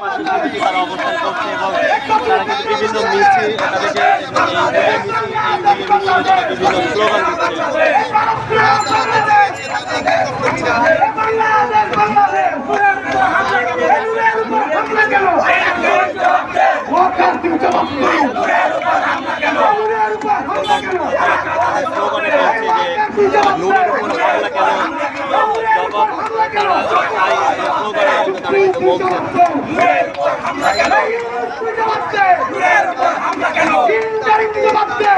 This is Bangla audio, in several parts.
পাশে তারা অবস্থান করছে এবং তারা কিন্তু বিভিন্ন মিছিল তাদেরকে বিভিন্ন স্লোগান দিচ্ছে জবাব তারা চাই এই স্লোগানে কিন্তু তারা কিন্তু বলছেন এবং এই মুহূর্তে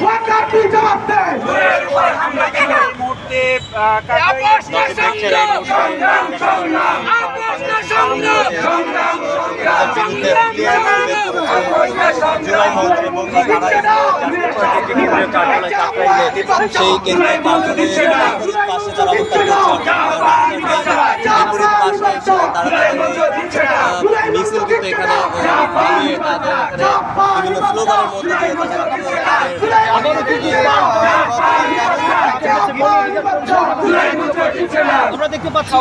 জাতীয় সেই বিপরীত পাশে এসে মিছিল কিন্তু এখানে বিভিন্ন স্লোগানের মধ্যে দিয়ে আমরা দেখতে পাচ্ছি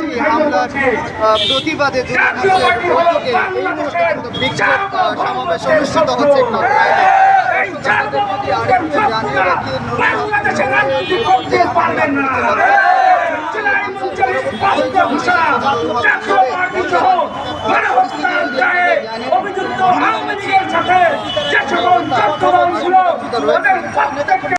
সেই হামলার প্রতিবাদে আহ, সমাবেশ অনুষ্ঠিত হচ্ছে জানিয়ে রাখি, 你再